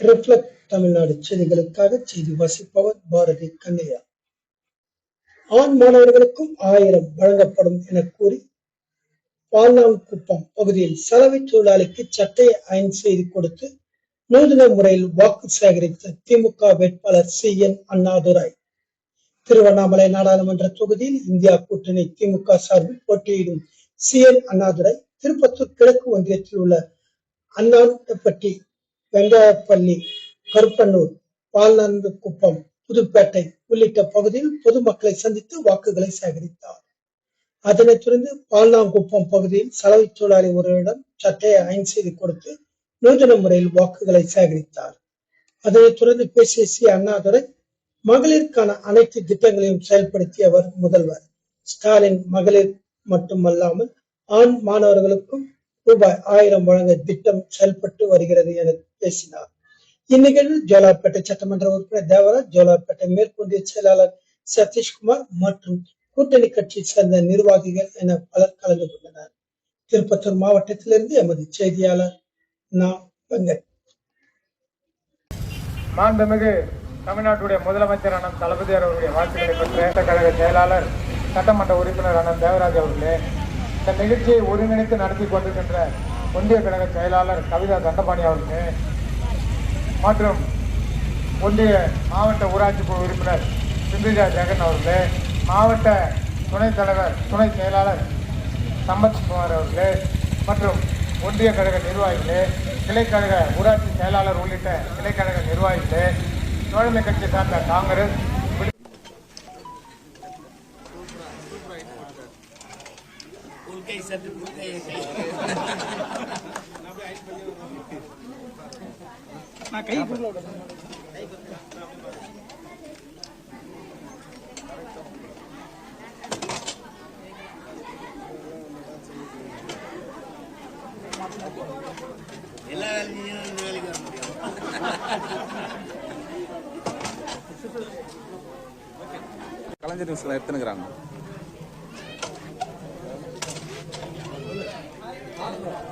Reflect Tamil Nadu செய்திகளுக்காக செய்தி வாசிப்பவர் பாரதி கண்ணையா. ஆண் மாணவர்களுக்கும் ஆயிரம் வழங்கப்படும் என கூறி பால்நாங்குப்பம் பகுதியில் சலவை தொழிலாளிக்கு சட்டையை அயன் செய்து கொடுத்து நூதன முறையில் வாக்கு சேகரித்த திமுக வேட்பாளர் சி. என். அண்ணாதுரை. திருவண்ணாமலை நாடாளுமன்ற தொகுதியில் இந்தியா கூட்டணி திமுக சார்பில் போட்டியிடும் சி. என். அண்ணாதுரை திருப்பத்தூர் கிழக்கு ஒன்றியத்தில் உள்ள அண்ணாட்டப்பட்டி வெங்காயப்பள்ளி கருப்பன்னூர் பால்நந்துக்குப்பம் புதுப்பேட்டை உள்ளிட்ட பகுதியில் பொதுமக்களை சந்தித்து வாக்குகளை சேகரித்தார். அதனைத் தொடர்ந்து பால்நாங்குப்பம் பகுதியில் சலவை தொழிலாளி ஒருவரிடம் சட்டையை அயன் செய்து கொடுத்து நூதன முறையில் வாக்குகளை சேகரித்தார். அதனைத் தொடர்ந்து பேசிய சி. அண்ணாதுரை மகளிருக்கான அனைத்து திட்டங்களையும் செயல்படுத்தியவர் முதல்வர். ஸ்டாலின் மகளிர் மட்டுமல்லாமல் ஆண் மாணவர்களுக்கும் ரூபாய் ஆயிரம் வழங்க திட்டம் செயல்பட்டு வருகிறது என பேசினார். இந்நிகழ்வில் ஜோலாப்பேட்டை சட்டமன்ற உறுப்பினர் தேவராஜ் ஜோலாப்பேட்டை மேற்கொண்டிய செயலாளர் சதீஷ்குமார் மற்றும் கூட்டணி கட்சியை சேர்ந்த நிர்வாகிகள் என பலர் கலந்து கொண்டனர். திருப்பத்தூர் மாவட்டத்திலிருந்து எமது செய்தியாளர் நா. வெங்கட். மாண்புமிகு தமிழ்நாட்டுடைய முதலமைச்சர் அண்ணன் தளபதி அவருடைய வாழ்த்துக்களை பெற்ற கழக செயலாளர் சட்டமன்ற உறுப்பினர் அண்ணன் தேவராஜ் அவர்களே இந்த நிகழ்ச்சியை ஒருங்கிணைத்து நடத்தி கொண்டிருக்கின்ற ஒன்றிய கழக செயலாளர் கவிதா தண்டபாணி அவருக்கு மற்றும் ஒன்றிய மாவட்ட ஊராட்சி குழு உறுப்பினர் சிந்திஜா ஜெகன் அவர்களே மாவட்ட துணைத் தலைவர் துணை செயலாளர் சம்பத்குமார் அவர்களே மற்றும் ஒன்றிய கழக நிர்வாகிகளே கிளைக்கழக ஊராட்சி செயலாளர் உள்ளிட்ட கிளைக்கழக நிர்வாகிகளே தோழமை கட்சி சார்ந்த காங்கிரஸ் விடு- எல்லா வேலையும் இந்த வேலைக்கு வர முடியும். கலைஞர் நியூஸ்ல எடுத்துனுக்குறாங்க சிறப்பாக